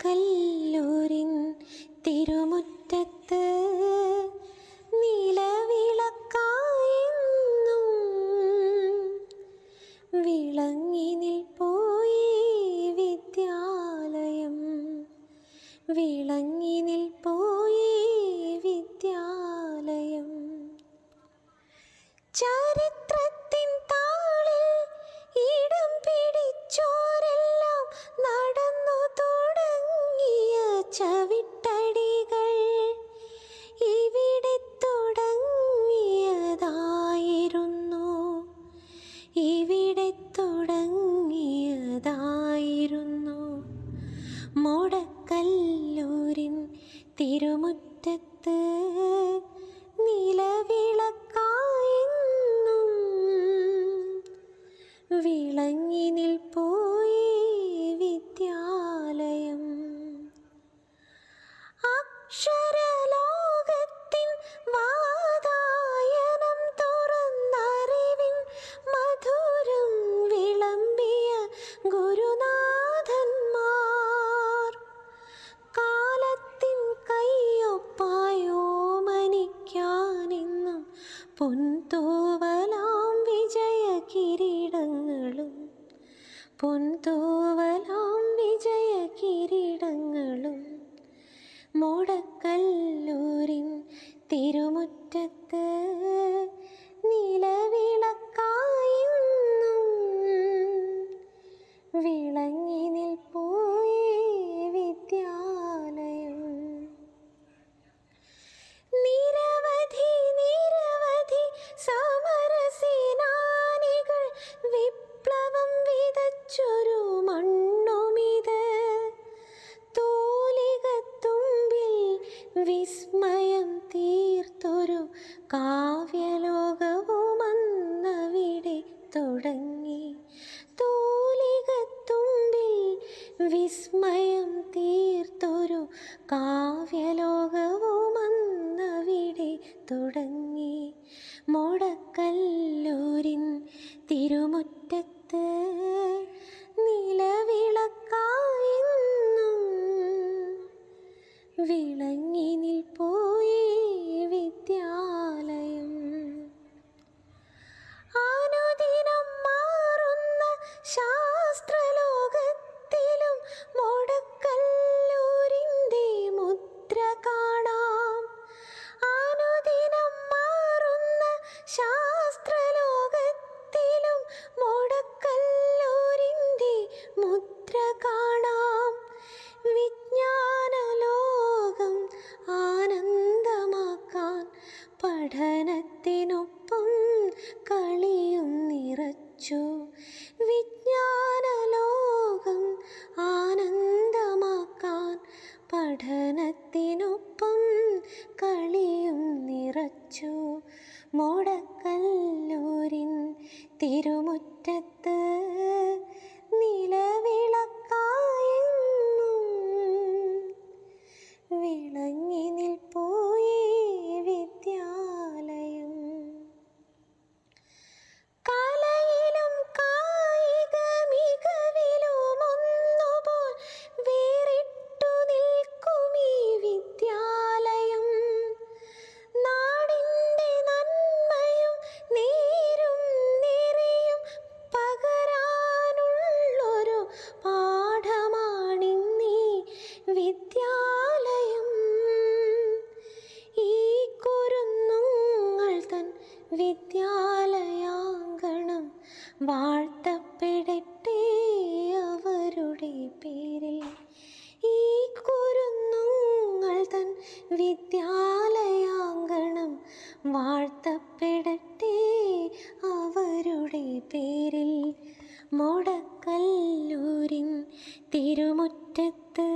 കല്ലൂരി തിരുമുറ്റത്ത് നിലവിളക്കായെന്നും വിളങ്ങി പൊൻതൂവലാം വിജയ കിരീടങ്ങളും പൊൻതൂവലാം വിജയ കിരീടങ്ങളും മുടക്കല്ലൂരിൻ തിരു വിതച്ചൊരു മണ്ണുമിത്. തൂലികത്തുമ്പിൽ വിസ്മയം തീർത്തൊരു കാവ്യലോകവുമന്നവിടെ തുടങ്ങി. തൂലികത്തുമ്പിൽ വിസ്മയം തീർത്തൊരു കാവ്യലോകവുമന്നവിടെ തുടങ്ങി. മുടക്കല്ലൂരിൻ തിരു തിളങ്ങി നിൽപ്പോ. നിറച്ചു വിജ്ഞാനലോകം ആനന്ദമാക്കാൻ പഠനത്തിനൊപ്പം കളിയും നിറച്ചു. മുടക്കല്ലൂരിൻ തിരു വാഴ്ത്തപ്പെടട്ടെ അവരുടെ പേരിൽ മുടക്കല്ലൂരിൻ തിരുമുറ്റത്ത്